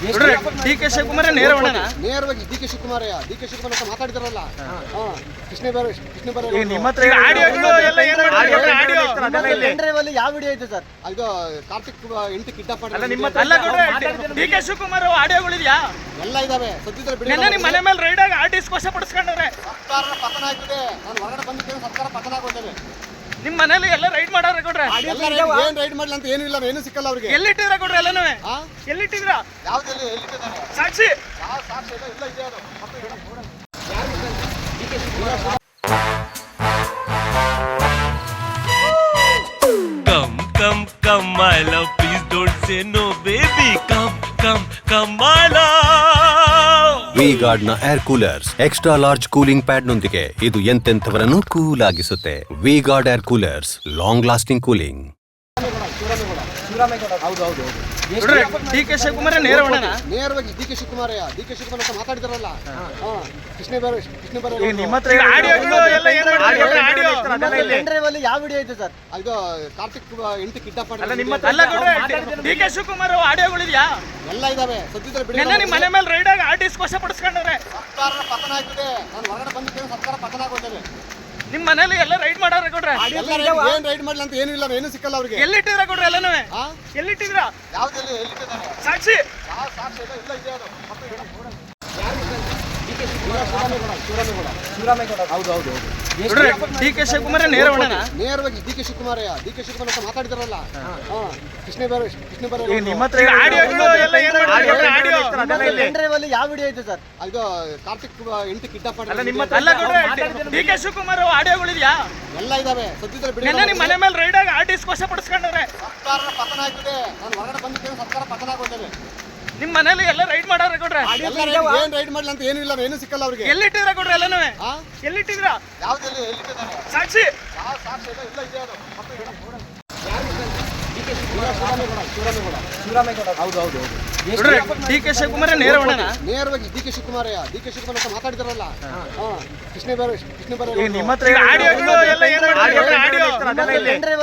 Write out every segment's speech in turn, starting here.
D K Shivakumar? ನೇರವಾಗಿ D K ಶಿವಕುಮಾರಯ್ಯ. D K Shivakumar ಅಂತ ಮಾತಾಡಿದಾರಲ್ಲ. ಹಾ. ಕೃಷ್ಣ ಬೇರೆ ಕೃಷ್ಣ ಬೇರೆ ನಿಮ್ಮ ಹತ್ರ ಆಡಿಯೋಗಳು? ಆಡಿಯೋ ಯಾವ ವಿಡಿಯೋ ಐತೆ ಸರ್? ಇದು ಕಾರ್ತಿಕ್ ಎಂಟು ಕಿಡ್ನಾಪ್ ನಿಮ್ಮ ಅಲ್ಲ ಡಿ ಕೆ ಶಿವಕುಮಾರ್ ಆಡಿಯೋಗಳಿದ್ಯಾ? ಎಲ್ಲ ಇದಾವೆ. ಸದ್ಯದಲ್ಲಿ ಬಿಡಿ ನಿಮ್ಮ ಮನೆ ಮೇಲೆ ರೈಡ್ ಆಗಿ ಆರ್ಟಿಸ್ಟ್ ಪಡಿಸ್ಕೊಂಡವ್ರೆ. ಸರ್ಕಾರ ಪತನ ಆಗ್ತಿದೆ ನಾನು ಹೊರಗಡೆ ಬಂದಿದ್ದೇನೆ ಸರ್ಕಾರ ಪತನ ಆಗೋದೇನೆ ನಿಮ್ಮ ಮನೇಲಿ ಎಲ್ಲ ರೈಡ್ ಮಾಡಾರ ಕೊಡ್ರೆ ಏನ್ ರೈಡ್ ಮಾಡ್ಲಿ ಅಂತ ಏನು ಇಲ್ಲ ಏನು ಸಿಕ್ಕಲ್ಲ ಅವ್ರಿಗೆ. ಎಲ್ಲಿಟ್ಟಿದ್ರ ಕೊಡ್ರೆ ಎಲ್ಲನೂ? ಎಲ್ಲಿಟ್ಟಿದ್ರ ಯಾವ್ದೆಲ್ಲಿ ಎಲ್ಲಿಟ್ಟಿದ್ದಾರೆ ಸಾಕ್ಷಿ! ಸಾಕ್ಷಿ ಇಲ್ಲ ಇಲ್ಲ ಇದೆ ಅದು. Come, come, come, my love. Please don't say no, baby. Come, come, come, my love. ವಿ ಗಾರ್ಡ್ನ air coolers extra large cooling pad ನೊಂದಿಗೆ ಇದು ಎಂತೆಂಥವರನ್ನು cool ಆಗಿಸುತ್ತೆ. V Guard air coolers long lasting cooling D K Shivakumar ನೇರ? ನೇರವಾಗಿ D K ಶಿವಕುಮಾರಯ್ಯ D K Shivakumar ಅಂತ ಮಾತಾಡಿದಾರಲ್ಲ. ಹಾ. ಕೃಷ್ಣ ಕೃಷ್ಣ ಆಡಿಯೋಗಳು ಅಲ್ಲಿ ಯಾವ ವಿಡಿಯೋ ಐತೆ ಸರ್? ಇದು ಕಾರ್ತಿಕ್ ಎಂಟು ಕಿಡ್ನಾಪ್ ಅಲ್ಲ ನಿಮ್ಮ ಮಾಡಿ ಅಲ್ಲ ಕೊಡ್ರಿ ಡಿ ಕೆ ಶಿವಕುಮಾರ್ ಆಡಿಯೋಗಳಿದ್ಯಾ ಎಲ್ಲ ಇದಾವೆ. ಸದ್ಯದಲ್ಲಿ ಬಿಡಿ ನಿಮ್ಮ ಮನೆ ಮೇಲೆ ರೈಡ್ ಆಗಿ ಆರ್ಟಿಸ್ಟ್ ವಶ ಪಡಿಸ್ಕೊಂಡವ್ರೆ. ಸರ್ಕಾರ ಪತನ ಆಗ್ತದೆ ನಾನು ಹೊರಗಡೆ ಬಂದಿದ್ದೇನೆ ಸರ್ಕಾರ ಪತನ ಆಗೋದೇನೆ ನಿಮ್ಮ ಮನೇಲಿ ಎಲ್ಲ ರೈಡ್ ಮಾಡಾರ ಕೊಡ್ರೆ ಏನ್ ರೈಡ್ ಮಾಡ್ಲಿ ಅಂತ ಏನು ಇಲ್ಲ ಏನು ಸಿಕ್ಕಲ್ಲ ಅವ್ರಿಗೆ. ಎಲ್ಲಿಟ್ಟಿದ್ರ ಕೊಡ್ರಿ ಎಲ್ಲನೂ? ಎಲ್ಲಿಟ್ಟಿದ್ರ ಯಾವ್ದೆಲ್ಲಿ ಎಲ್ಲಿಟ್ಟಿದ್ದಾರೆ ಸಾಕ್ಷಿ! ಸಾಕ್ಷಿ ಇಲ್ಲ ಇದೆ ಅದು. ಡಿ ಕೆ ಶಿವಕುಮಾರ್ ನೇರ? ನೇರವಾಗಿ ಡಿ ಕೆ ಶಿವಕುಮಾರಯ್ಯ ಡಿ ಕೆ ಶಿವಕುಮಾರ್ ಅಂತ ಮಾತಾಡಿದಾರಲ್ಲ. ಹಾ. ಕೃಷ್ಣ ಬೇರೆ ಕೃಷ್ಣ ಬರೋ ಈಗ ನಿಮ್ಮ ಹತ್ರ ಈಗ ಆಡಿಯೋಗಳು ಎಲ್ಲ ಏನ್ ಯಾವ ವಿಡಿಯೋ ಐತೆ ಸರ್? ಇದು ಕಾರ್ತಿಕ್ ಕಿಡ್ನಾಪ್ ಅಲ್ಲ ನಿಮ್ಮ ಮಾಡಿ ಅಲ್ಲ ಕೊಡ್ರಿ ಡಿ ಕೆ ಶಿವಕುಮಾರ್ ಆಡಿಯೋಗಳಿದ್ಯಾ ಎಲ್ಲ ಇದಾವೆ. ಸದ್ಯದಲ್ಲಿ ಬಿಡಿ ನಿನ್ನೆ ನಿಮ್ಮ ಮನೆ ಮೇಲೆ ರೈಡ್ ಆಗಿ ಆರ್ಟಿಸ್ಟ್ ವಶ ಪಡಿಸ್ಕೊಂಡವ್ರೆ ಸರ್ಕಾರ ಪತನ ಆಗ್ತಿದೆ ನಾನು ಹೊರಗಡೆ ಬಂದಿದ್ದೇನೆ ಸರ್ಕಾರ ಪತನ ನಿಮ್ಮ ಮನೇಲಿ ಎಲ್ಲ ರೈಡ್ ಮಾಡಾರ ಕೊಡ್ರೆ. ಎಲ್ಲ ರೈಡ್ ಏನ್ ರೈಡ್ ಮಾಡ್ಲಿ ಅಂತ ಏನು ಇಲ್ಲ ಏನು ಸಿಕ್ಕಲ್ಲ ಅವ್ರಿಗೆ. ಎಲ್ಲಿಟ್ಟಿದ್ರ ಕೊಡ್ರೆ ಎಲ್ಲನೂ? ಎಲ್ಲಿಟ್ಟಿದ್ರ ಯಾವ್ದೆಲ್ಲಿ ಎಲ್ಲಿಟ್ಟಿದ್ದಾರೆ? ಸಾಕ್ಷಿ. ಯಾವ ಸಾಕ್ಷಿ ಇಲ್ಲ ಇಲ್ಲ ಇದೆ ಅದು. ಮತ್ತೆ ಹೇಳು. ಹೌದು ಹೌದು. ಡಿ ಕೆ ಶಿವಕುಮಾರ್ ನೇರ? ನೇರವಾಗಿ D K Shivakumara D K Shivakumar ಅಂತ ಮಾತಾಡಿದಾರಲ್ಲ. ಕೃಷ್ಣ ಬೇರೆ ಕೃಷ್ಣ ಬೇರೆ ನಿಮ್ಮ ಹತ್ರ? ಆಡಿಯೋ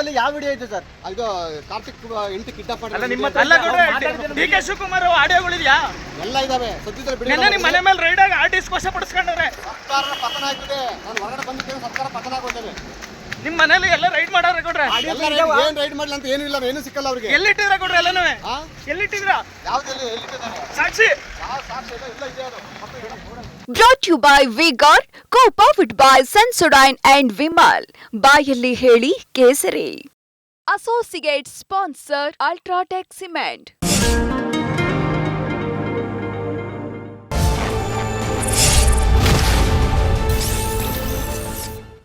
ಅಲ್ಲಿ ಯಾವ ವಿಡಿಯೋ ಐತೆ ಸರ್? ಇದು ಕಾರ್ತಿಕ್ ಎಂಟು ಕಿಡ್ನಾಪ್ ಅಲ್ಲ ನಿಮ್ಮ ಡಿ ಕೆ ಶಿವಕುಮಾರ್ ಆಡಿಯೋಗಳಿದ್ಯಾ? ಎಲ್ಲ ಇದಾವೆ. ಸದ್ಯದಲ್ಲಿ ನಿಮ್ಮ ಮನೆ ಮೇಲೆ ರೈಡ್ ಆಗಿ ಆರ್ಟಿಸ್ಟ್ ವಶ ಪಡಿಸ್ಕೊಂಡವ್ರೆ. ಸರ್ಕಾರ ಪತನ ಆಗಿದೆ ನಾನು ಹೊರಗಡೆ ಬಂದಿದ್ದೇನೆ ಸರ್ಕಾರ ಪತನ ಆಗೋದೇನೆ ನಿಮ್ಮ ಮನೇಲಿ ಎಲ್ಲ ರೈಡ್ ಮಾಡಾರ ಕೊಡ್ರೆ ಏನ್ ರೈಡ್ ಮಾಡ್ಲಿ ಅಂತ ಏನು ಇಲ್ಲ ಏನು ಸಿಕ್ಕಲ್ಲ ಅವ್ರಿಗೆ. ಎಲ್ಲಿಟ್ಟಿದ್ರ ಕೊಡ್ರಿ ಎಲ್ಲನೂ ಎಲ್ಲಿಟ್ಟಿದ್ರ ಯಾವ್ದೆಲ್ಲಿ ಸಾಕ್ಷಿ. Brought you by V Guard co powered by Sensodyne and Vimal ಬಾಯಲ್ಲಿ ಹೇಳಿ ಕೇಸರಿ. Associate sponsor UltraTech cement